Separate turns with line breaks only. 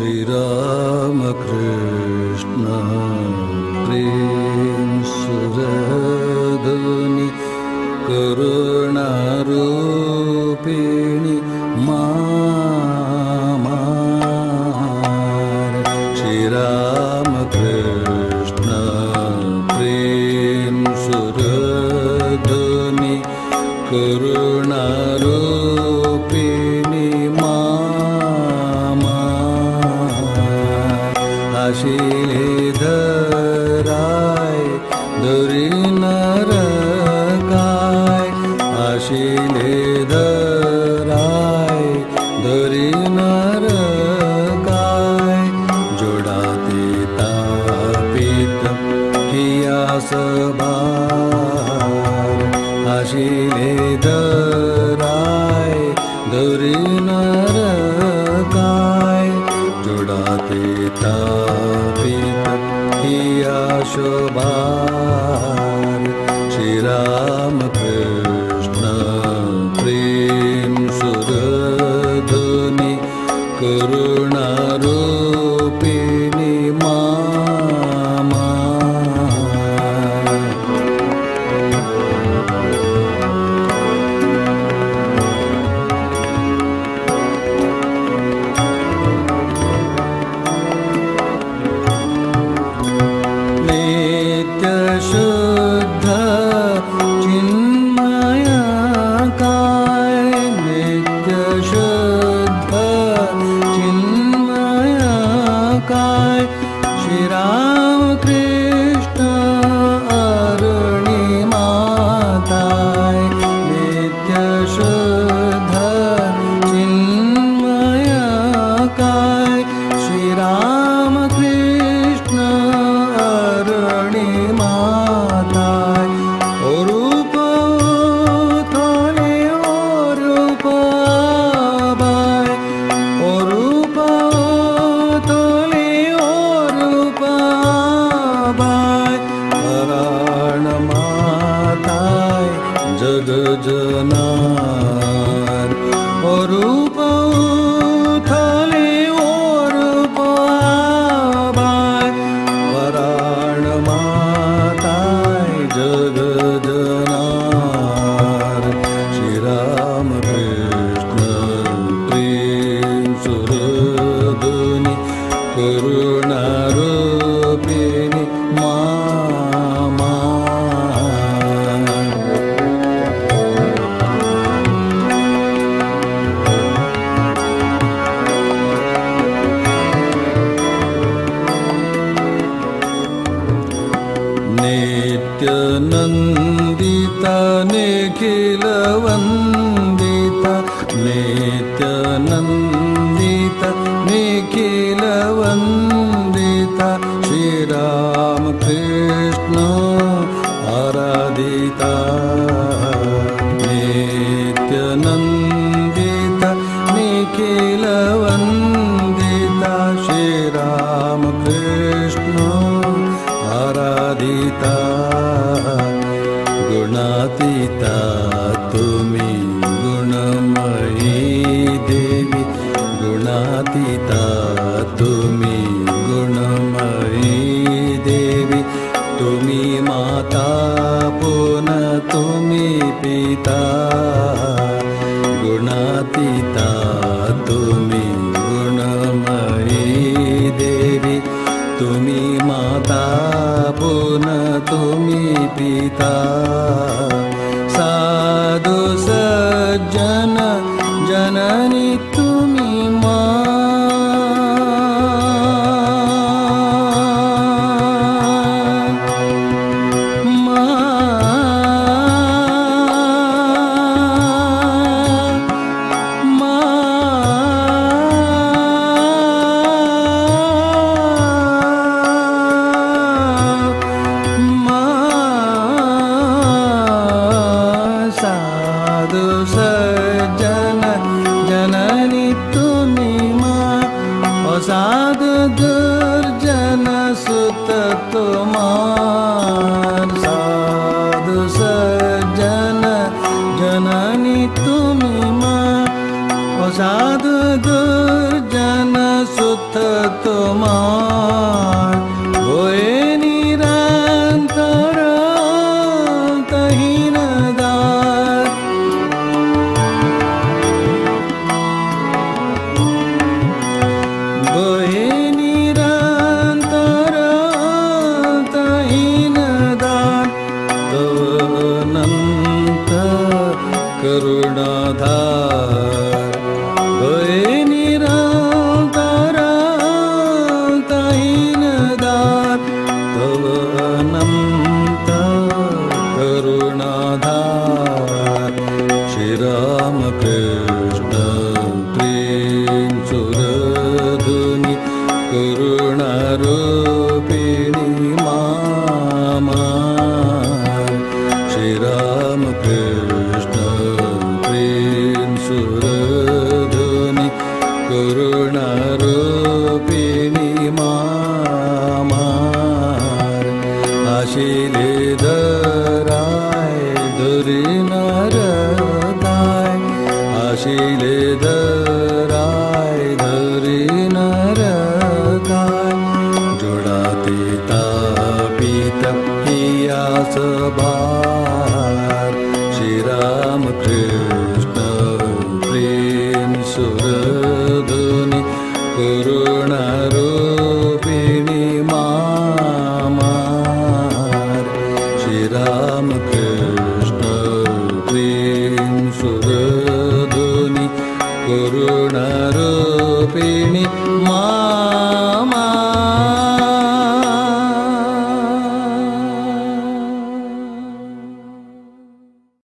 श्रीरामकृष्ण प्रेम सुरधुनि करुणारूपिणि मामार। श्रीरामकृष्ण प्रेम सुरधुनि करुणारूपिणि आशिलेधराय दुरिनरकाय आशिलेधराय दुरिनरकाय जोडाते तापित हिया सभार आशिलेधराय हिया जग जनार। और थले और पाबार वराण माताय जग जनार। श्री राम कृष्ण प्रेम सुरदुनि करुणारूपी नित्यनन्दिता निखिलवन्दिता नित्यनन्दिता निखिलवन्दिता श्रीरामकृष्ण आराधिता नित्यनन्दिता गुणातीता तुम्ही गुणमयी देवी तुम्ही माता पुन तुम्ही पिता गुणातीता तुम्ही गुणमयी देवी तुम्ही माता पुन तुम्ही पिता साध दुर्जन सुमा साधु स जन जननि तु साधु दुर्जन सुमा करुणाधार। আমার আসিলে দরায় দুরিনর দায় আসিলে দরায় अशीलराय দায় জোড়াতে তাপিত হিয়াস ভার শ্রীরাম কৃষ্ণ तमपृष्ट प्रे सुरधुनीर्ण गुरुनरु